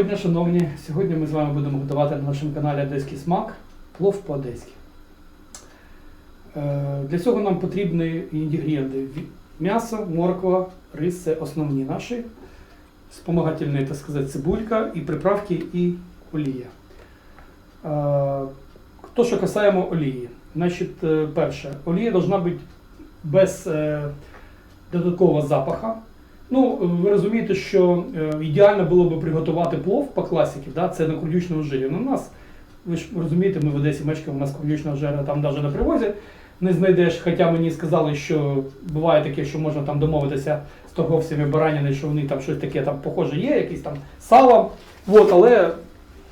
Доброго дня, шановні. Сьогодні ми з вами будемо готувати на нашому каналі Одеський смак плов по-одеськи. Е, Для цього нам потрібні інгредієнти. М'ясо, морква, рис це основні наші. Спомагательні, так сказати, цибулька, і приправки, і олія. Е, То, що касаємо олії. Значить, е, перше, олія повинна бути без додаткового запаха. Ну, ви розумієте, що е, ідеально було б приготувати плов по класіки, да? це на курдючному жирі. Ну, у нас, ви ж розумієте, ми в Одесі мешкаємо, у нас курдючного жира там навіть на привозі не знайдеш. Хоча мені сказали, що буває таке, що можна там домовитися з торговцями баранини, що вони там щось таке там похоже є, якісь там сало. От, але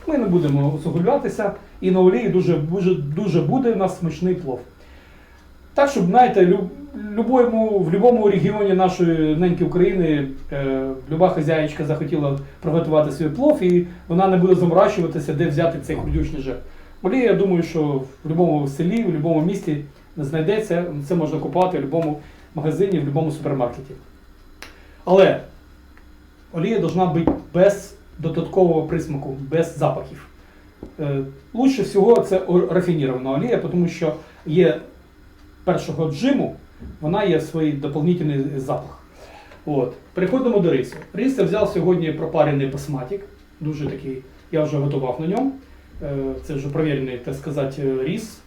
ми не будемо усугублятися. І на олії дуже, дуже, дуже буде у нас смачний плов. Так, щоб, знаєте, люб, любому, в будь-якому регіоні нашої неньки України е, люба хазяєчка захотіла приготувати свій плов, і вона не буде заморачуватися, де взяти цей худючний жир. Олія, я думаю, що в будь-якому селі, в будь-якому місті знайдеться, це можна купувати в будь-якому магазині, в будь-якому супермаркеті. Але олія повинна бути без додаткового присмаку, без запахів. Е, Лучше всього це рафінірована олія, тому що є першого джиму, вона є свій доповнительний запах. От. Переходимо до рису. Рис я взяв сьогодні пропарений басматик, дуже такий, я вже готував на ньому. Е, Це вже провірений, так сказати, ріс.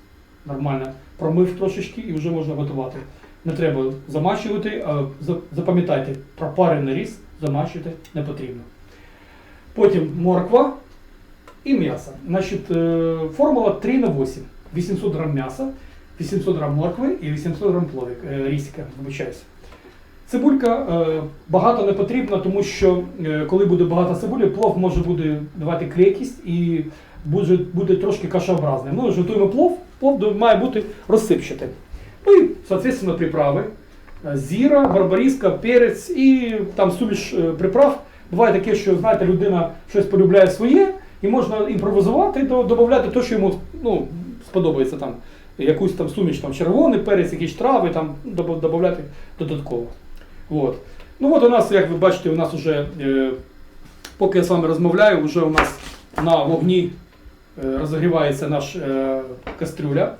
Нормально промив трошечки і вже можна готувати. Не треба замачувати, а запам'ятайте, пропарений ріс замачувати не потрібно. Потім морква і м'ясо. Е, формула 3 на 8. 800 грам м'яса, 800 грам моркви і 800 грам пловик, е, вибачаюся. Цибулька е, багато не потрібно, тому що е, коли буде багато цибулі, плов може буде давати крекість і буде, буде трошки кашеобразним. Ну, готуємо плов, плов має бути розсипчатим. Ну і, соответственно, приправи. Зіра, барбаріска, перець і там суміш приправ. Буває таке, що знаєте, людина щось полюбляє своє, і можна імпровізувати, до- додати те, що йому ну, сподобається там. Якусь там суміш, там червоний перець, якісь трави, там додати додатково. От. Ну от у нас, як ви бачите, у нас вже, е, поки я з вами розмовляю, вже у нас на вогні е, розігрівається наш е, кастрюля.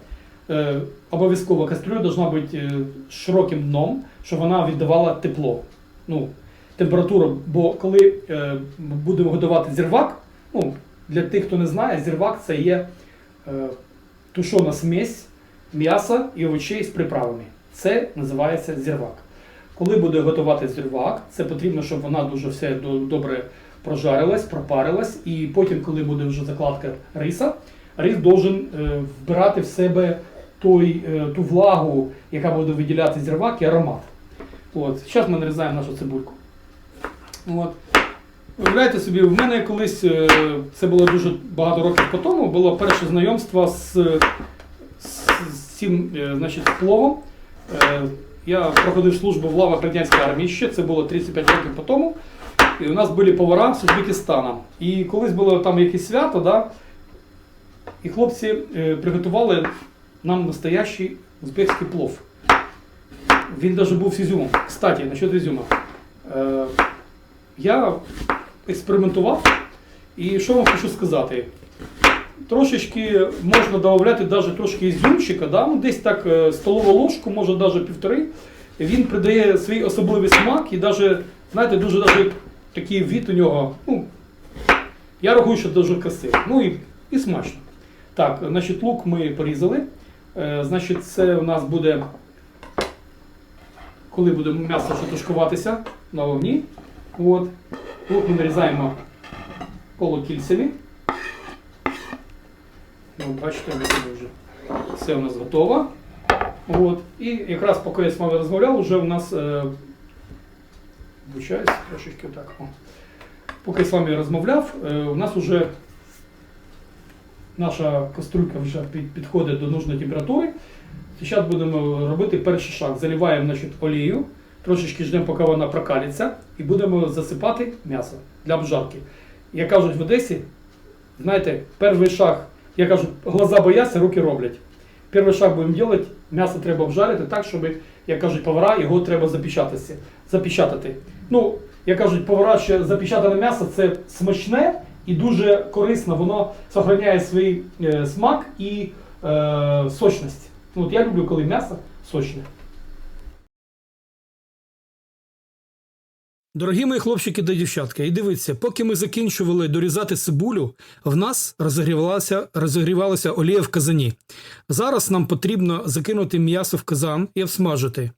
Е, обов'язково кастрюля повинна бути е, широким дном, щоб вона віддавала тепло. Ну, температуру. Бо коли е, будемо готувати зірвак, ну, для тих, хто не знає, зірвак це є е, тушона смесь м'яса і овочей з приправами. Це називається зірвак. Коли буде готувати зірвак, це потрібно, щоб вона дуже все добре прожарилась, пропарилась, і потім, коли буде вже закладка риса, рис должен е, вбирати в себе той, е, ту влагу, яка буде виділяти зірвак і аромат. От. Зараз ми нарізаємо нашу цибульку. От. Уявляєте собі, в мене колись, е, це було дуже багато років по тому, було перше знайомство з, цим е, значить, пловом. Е, Я проходив службу в лавах радянської армії ще, це було 35 років по тому. І у нас були повара з Узбекистана. І колись було там якесь свято, да, і хлопці е, приготували нам настоящий узбекський плов. Він навіть був з ізюмом. Кстати, насчет ізюма. Я експериментував, і що вам хочу сказати? Трошечки можна додати навіть трошки ізюмчика, да? ну, десь так е, столову ложку, може навіть півтори. Він придає свій особливий смак і навіть, знаєте, дуже навіть такий від у нього. Ну, я рахую, що дуже красиво. Ну і, і смачно. Так, значить, лук ми порізали. Е, значить, це у нас буде, коли буде м'ясо тушкуватися на вогні. От. Лук ми нарізаємо полукільцями. Ну, бачите, вже все у нас готово. От. І якраз поки я з вами розмовляв, вже у нас е, трошечки отак. О. Поки я з вами розмовляв, е, у нас вже наша каструлька вже під, підходить до нужної температури. Зараз будемо робити перший шаг. Заливаємо значить, олію, трошечки ждемо, поки вона прокалиться, і будемо засипати м'ясо для обжарки. Як кажуть в Одесі, знаєте, перший шаг, я кажу, глаза бояться, руки роблять. Перший шаг будемо робити, м'ясо треба обжарити так, щоб, як кажуть повара, його треба запечатати. запечатати. Ну, як кажуть, повара, що запечатане м'ясо це смачне і дуже корисно, воно зберігає свій е, смак і е, сочність. Ну, от я люблю, коли м'ясо сочне. Дорогі мої хлопчики та дівчатка, і дивіться, поки ми закінчували дорізати цибулю, в нас розігрівалася, розігрівалася олія в казані. Зараз нам потрібно закинути м'ясо в казан і обсмажити,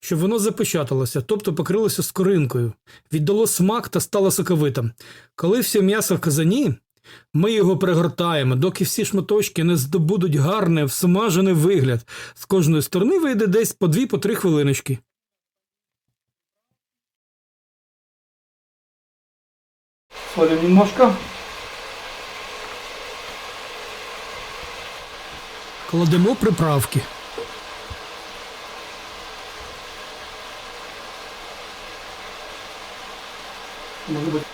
щоб воно запечаталося, тобто покрилося скоринкою, віддало смак та стало соковитим. Коли все м'ясо в казані, ми його пригортаємо, доки всі шматочки не здобудуть гарний всмажений вигляд. З кожної сторони вийде десь по 2-3 хвилиночки. Солим немножко. Кладемо приправки. Може бути.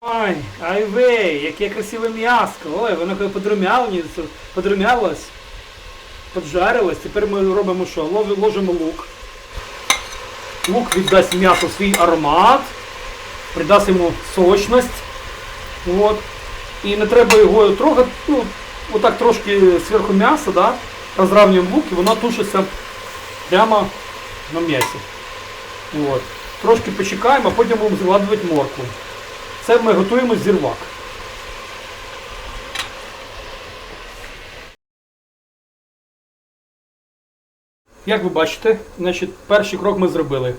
Ой, ай вей, яке красиве м'яско. Ой, воно коли подрум'ялось, поджарилось. Тепер ми робимо що? Ложимо лук. Лук віддасть м'ясу свій аромат, придасть йому сочність. От. І не треба його трогати, ну, отак трошки зверху м'яса, да? розравнюємо лук і воно тушиться прямо на м'ясі. От. Трошки почекаємо, а потім будемо закладувати моркву. Це ми готуємо зірвак. Як ви бачите, значить, перший крок ми зробили.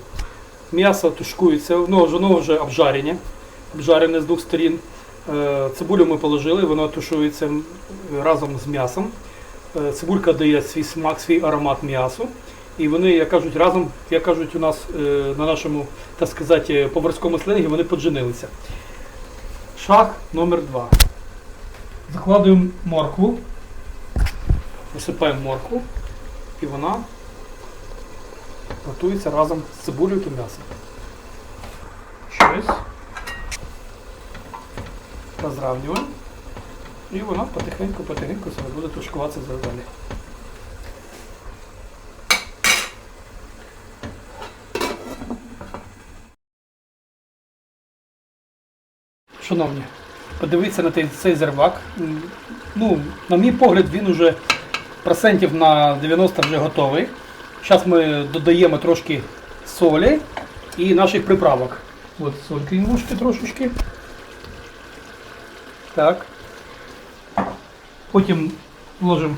М'ясо тушкується, воно вже, воно вже обжарене, обжарене з двох сторін. Е, Цибулю ми положили, воно тушується разом з м'ясом. Е, Цибулька дає свій смак, свій аромат м'ясу. І вони, як кажуть, разом, як кажуть, у нас е, на нашому, так сказати, поварському сленгі вони подженилися. Шаг номер два. Закладуємо моркву, висипаємо моркву, і вона готується разом з цибулею та м'ясом. Щось. Розравнюємо. І вона потихеньку-потихеньку себе буде тушкуватися далі. Шановні, подивіться на цей, цей зервак. Ну, на мій погляд, він уже процентів на 90 вже готовий. Зараз ми додаємо трошки солі і наших приправок. От сольки немножко трошечки. Так. Потім вложимо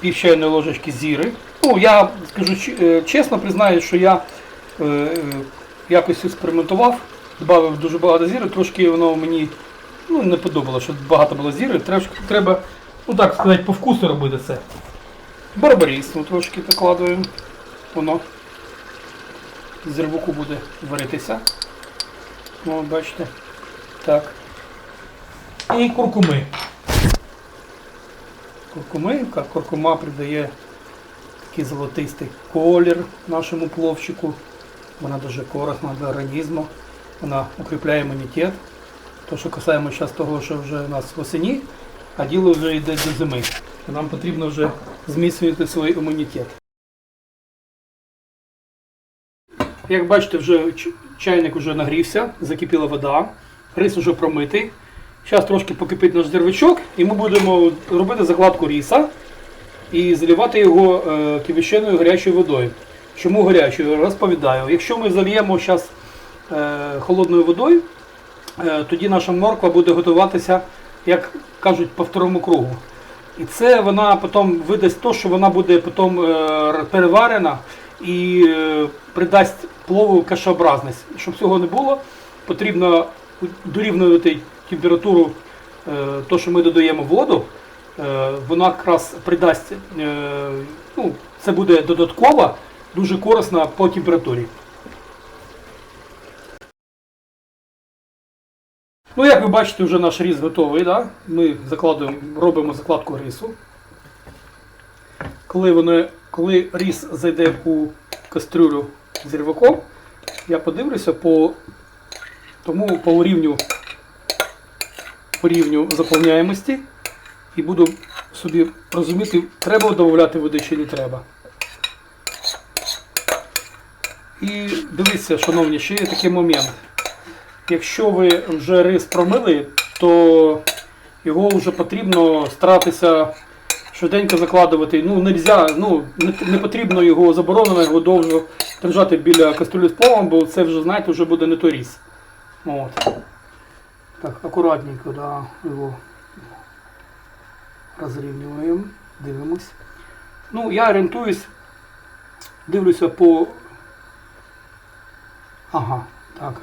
пів чайної ложечки зіри. Ну, я скажу е, чесно, признаю, що я е, е, якось експериментував, додав дуже багато зіри, трошки воно мені ну, не подобалося, що багато було зіри. Треба, треба ну так сказати, по вкусу робити це. Барбаріс, ну трошки докладуємо. Воно з рибуку буде варитися. Ну, бачите. Так. І куркуми. Куркуми, яка куркума придає такий золотистий колір нашому пловчику. Вона дуже корисна для організму. Вона укріпляє імунітет. То, що касаємо зараз того, що вже у нас осені, а діло вже йде до зими. Нам потрібно вже зміцнювати свій імунітет. Як бачите, вже чайник вже нагрівся, закипіла вода, рис вже промитий. Зараз трошки покипить наш зервичок і ми будемо робити закладку ріса і заливати його е, кипяченою гарячою водою. Чому гарячою? Розповідаю. Якщо ми зальємо зараз е, холодною водою, е, тоді наша морква буде готуватися, як кажуть, по второму кругу. І це вона потім видасть то, що вона буде потім е, переварена і е, придасть плову кашеобразність. Щоб цього не було, потрібно дорівнювати температуру, е, то, що ми додаємо воду, вона якраз придасть, ну, це буде додатково, дуже корисно по температурі. Ну, як ви бачите, вже наш рис готовий. Да? Ми закладуємо, робимо закладку рису. Коли, вони, коли рис зайде у кастрюлю з ріваком, я подивлюся по тому по рівню, по рівню заповняємості і буду собі розуміти, треба додати води чи не треба. І дивіться, шановні, ще є такий момент. Якщо ви вже рис промили, то його вже потрібно старатися швиденько закладувати. Ну, нельзя, ну, не, потрібно його заборонено його довго держати біля каструлі з плавом, бо це вже, знаєте, вже буде не той ріс. От. Так, акуратненько, да, його розрівнюємо, дивимось. Ну, я орієнтуюсь, дивлюся по. Ага, так.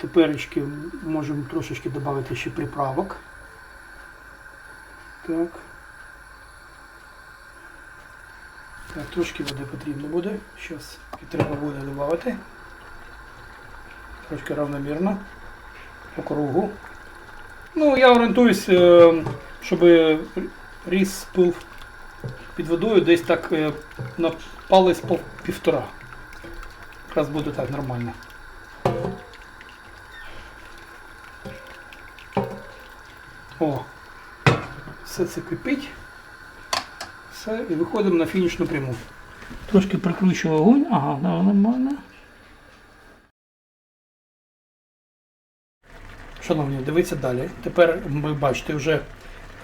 Теперечки можемо трошечки додати ще приправок. Так. Так, трошки води потрібно буде. Зараз і треба буде додати. Трошки равномірно. По кругу. Ну, я орієнтуюсь, е, щоб ріс був під водою десь так е, на палець півтора. Якраз буде так нормально. О, все це кипить. Все, і виходимо на фінішну пряму. Трошки прикручую огонь. Ага, да, нормально. Шановні, дивіться далі. Тепер ви бачите, вже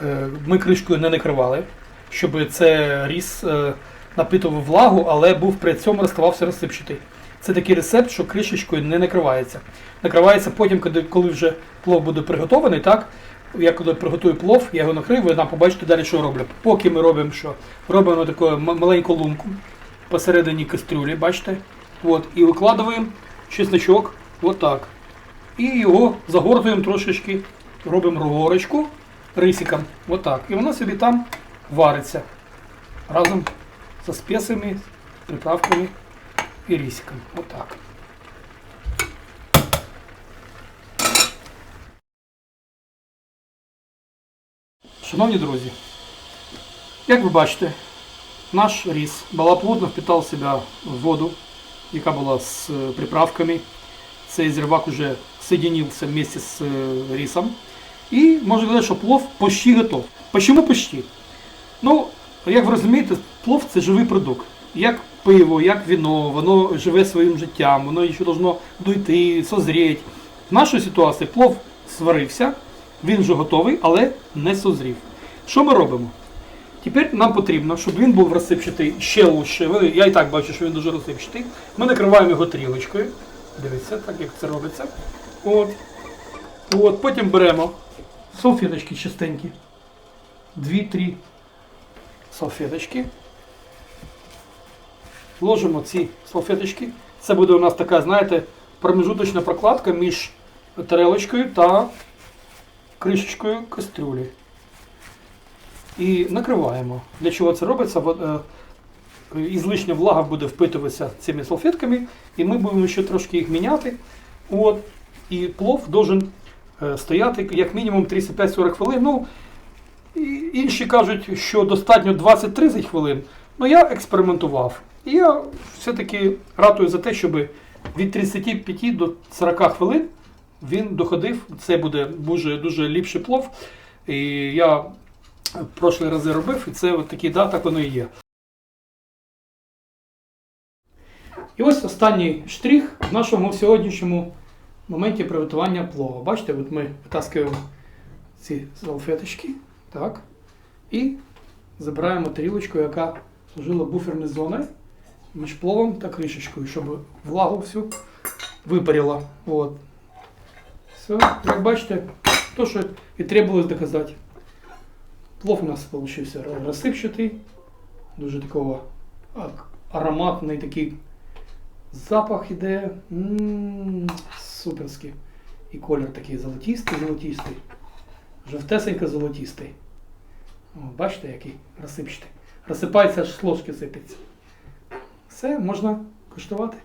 е, ми кришкою не накривали, щоб це ріс е, напитував влагу, але був при цьому розставався розсипчатий. Це такий рецепт, що кришечкою не накривається. Накривається потім, коли, коли вже плов буде приготований, так? Я коли приготую плов, я його накрию, ви нам побачите далі, що роблю. Поки ми робимо що? Робимо таку маленьку лунку посередині кастрюлі, бачите? От, і викладуємо чесночок, отак. І його загортуємо трошечки, робимо горочку рисиком. Отак. І воно собі там вариться разом зі специями, приправками і рисиком. Отак. Шановні друзі, як ви бачите, наш ріс балаплодно впитав в себе воду, яка була з е, приправками. Цей зірвак уже соединился вместе с э, рисом. І можна сказати, що плов почти готов. Почему почти? Ну, як ви розумієте, плов це живий продукт. Як пиво, як віно, воно живе своїм життям, воно ще должно дойти, созріти. В нашій ситуації плов сварився, він вже готовий, але не созрів. Що ми робимо? Тепер нам потрібно, щоб він був розсипчатий ще лучше. Я і так бачу, що він дуже розсипчатий. Ми накриваємо його трілочкою. Дивіться, так як це робиться. От. От. Потім беремо салфеточки чистенькі. Дві-три салфеточки. Ложимо ці салфеточки. Це буде у нас така, знаєте, промежуточна прокладка між тарелочкою та кришечкою кастрюлі. І накриваємо. Для чого це робиться? Е, Ізлишня влага буде впитуватися цими салфетками, і ми будемо ще трошки їх міняти. От. І плов должен е, стояти як мінімум 35-40 хвилин. Ну, інші кажуть, що достатньо 20-30 хвилин. Ну я експериментував. І я все-таки ратую за те, щоб від 35 до 40 хвилин він доходив. Це буде дуже, дуже ліпший плов. І я прошлі рази робив, і це от такий, да, так воно і є. І ось останній штрих в нашому сьогоднішньому моменті приготування плова. Бачите, от ми витаскуємо ці салфеточки, так, і забираємо тарілочку, яка служила буферною зоною між пловом та кришечкою, щоб влагу всю випарила. От. Все, як бачите, то, що і требувалось доказати. Плов у нас вийшов розсипчатий, дуже такого ароматний такий запах іде. Суперський. І колір такий золотистий, золотистий. Жовтесенько золотистий. О, бачите, який розсипчатий. Розсипається аж з ложки сипеться. Все, можна куштувати.